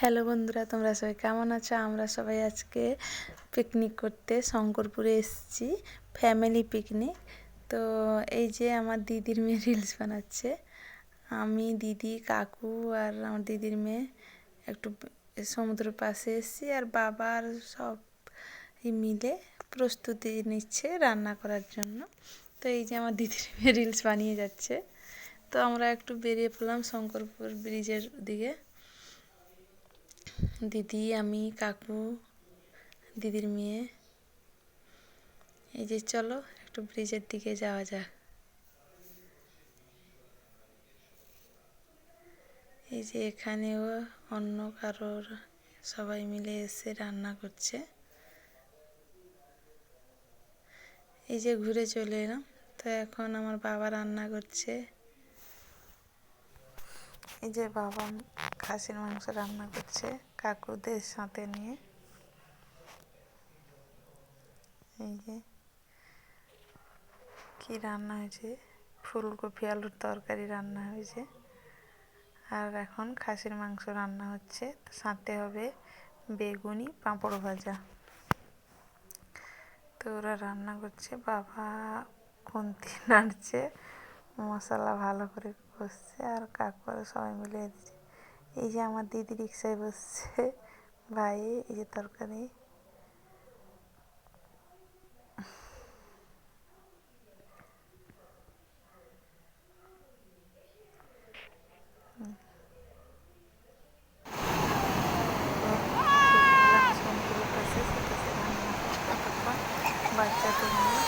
Hello বন্ধুরা, তোমরা সবাই কেমন আছো? আমরা সবাই আজকে পিকনিক করতে শঙ্করপুরে এসেছি ফ্যামিলি পিকনিক তো এই যে আমার দিদির মেয়ে রিলস বানাচ্ছে, আমি, দিদি, কাকু আর আমার দিদির মেয়ে একটু সমুদ্রের পাশে এসেছি আর বাবার সব মিলে প্রস্তুতি নিচ্ছে রান্না করার জন্য। তো এই যে আমার দিদির মেয়ে রিলস বানিয়ে যাচ্ছে। তো আমরা একটু বেরিয়ে পড়লাম শঙ্করপুর ব্রিজের দিকে। দিদি, আমি, কাকু, দিদির মেয়ে। এই যে চলো, একটু ব্রিজের দিকে যাওয়া যাক। এই যে এখানেও অন্য কারোর সবাই মিলে এসে রান্না করছে। এই যে ঘুরে চলে এলাম। তো এখন আমার বাবা রান্না করছে। এই যে বাবা খাসির মাংস রান্না করছে কাকুদের সাথে নিয়ে। এই যে, কি রান্না হয়েছে? ফুলকপি আলুর তরকারি রান্না হয়েছে। আর এখন খাসির মাংস রান্না হচ্ছে। সাথে হবে বেগুনি পাঁপড় ভাজা। তো ওরা রান্না করছে। বাবা খুন্তি নাড়ছে। মশলা ভালো করে কষছে। আর কাকুরা সবাই মিলে দিচ্ছে এই যে আমার দিদি রিক্সায় বসছে। ভাই এই যে তরকারি। বাচ্চা তুমি